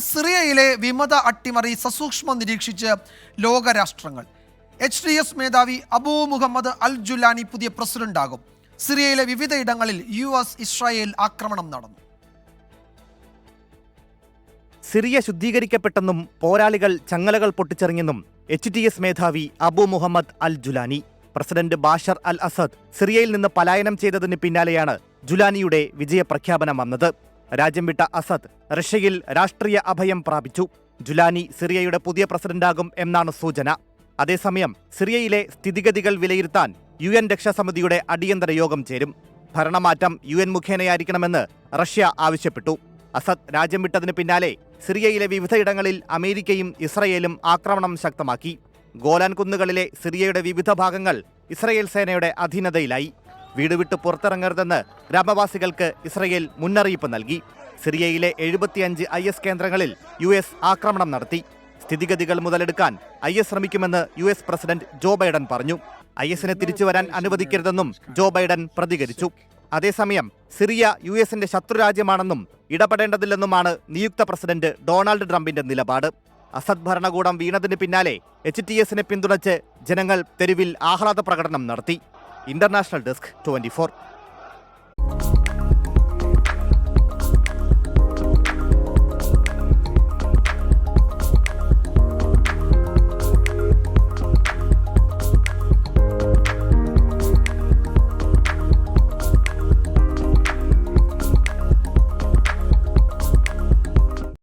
സിറിയയിലെ വിമത അട്ടിമറി സസൂക്ഷ്മം നിരീക്ഷിച്ച് ലോകരാഷ്ട്രങ്ങൾ. എച്ച് ഡി എസ് മേധാവി അബൂ മുഹമ്മദ് അൽ ജുലാനി പുതിയ പ്രസിഡന്റാകും. സിറിയയിലെ വിവിധയിടങ്ങളിൽ യു എസ് ഇസ്രായേൽ ആക്രമണം നടന്നു. സിറിയ ശുദ്ധീകരിക്കപ്പെട്ടെന്നും പോരാളികൾ ചങ്ങലകൾ പൊട്ടിച്ചെറിഞ്ഞെന്നും എച്ച് ടി എസ് മേധാവി Abu Muhammad al Julani president Bashar al Assad സിറിയയിൽ നിന്ന് പലായനം ചെയ്തതിന് പിന്നാലെയാണ് ജുലാനിയുടെ വിജയപ്രഖ്യാപനം വന്നത്. രാജ്യം വിട്ട അസദ് റഷ്യയിൽ രാഷ്ട്രീയ അഭയം പ്രാപിച്ചു. ജുലാനി സിറിയയുടെ പുതിയ പ്രസിഡന്റാകും എന്നാണ് സൂചന. അതേസമയം സിറിയയിലെ സ്ഥിതിഗതികൾ വിലയിരുത്താൻ യു എൻ രക്ഷാസമിതിയുടെ അടിയന്തര യോഗം ചേരും. ഭരണമാറ്റം യു എൻ മുഖേനയായിരിക്കണമെന്ന് റഷ്യ ആവശ്യപ്പെട്ടു. അസദ് രാജ്യം വിട്ടതിന് പിന്നാലെ സിറിയയിലെ വിവിധയിടങ്ങളിൽ അമേരിക്കയും ഇസ്രയേലും ആക്രമണം ശക്തമാക്കി. ഗോലാൻ കുന്നുകളിലെ സിറിയയുടെ വിവിധ ഭാഗങ്ങൾ ഇസ്രയേൽ സേനയുടെ അധീനതയിലായി. വീട് വിട്ട് പുറത്തിറങ്ങരുതെന്ന് ഗ്രാമവാസികൾക്ക് ഇസ്രയേൽ മുന്നറിയിപ്പ് നൽകി. സിറിയയിലെ എഴുപത്തിയഞ്ച് ഐ എസ് കേന്ദ്രങ്ങളിൽ യു എസ് ആക്രമണം നടത്തി. സ്ഥിതിഗതികൾ മുതലെടുക്കാൻ ഐ എസ് ശ്രമിക്കുമെന്ന് U S president Joe Biden പറഞ്ഞു. ഐ എസിനെ തിരിച്ചു വരാൻ അനുവദിക്കരുതെന്നും ജോ ബൈഡൻ പ്രതികരിച്ചു. അതേസമയം സിറിയ യു എസിന്റെ ശത്രുരാജ്യമാണെന്നും ഇടപെടേണ്ടതില്ലെന്നുമാണ് നിയുക്ത പ്രസിഡന്റ് ഡൊണാൾഡ് ട്രംപിന്റെ നിലപാട്. അസദ് ഭരണകൂടം വീണതിന് പിന്നാലെ എച്ച് ടി എസിനെ പിന്തുണച്ച് ജനങ്ങൾ തെരുവിൽ ആഹ്ലാദ പ്രകടനം നടത്തി. International desk twenty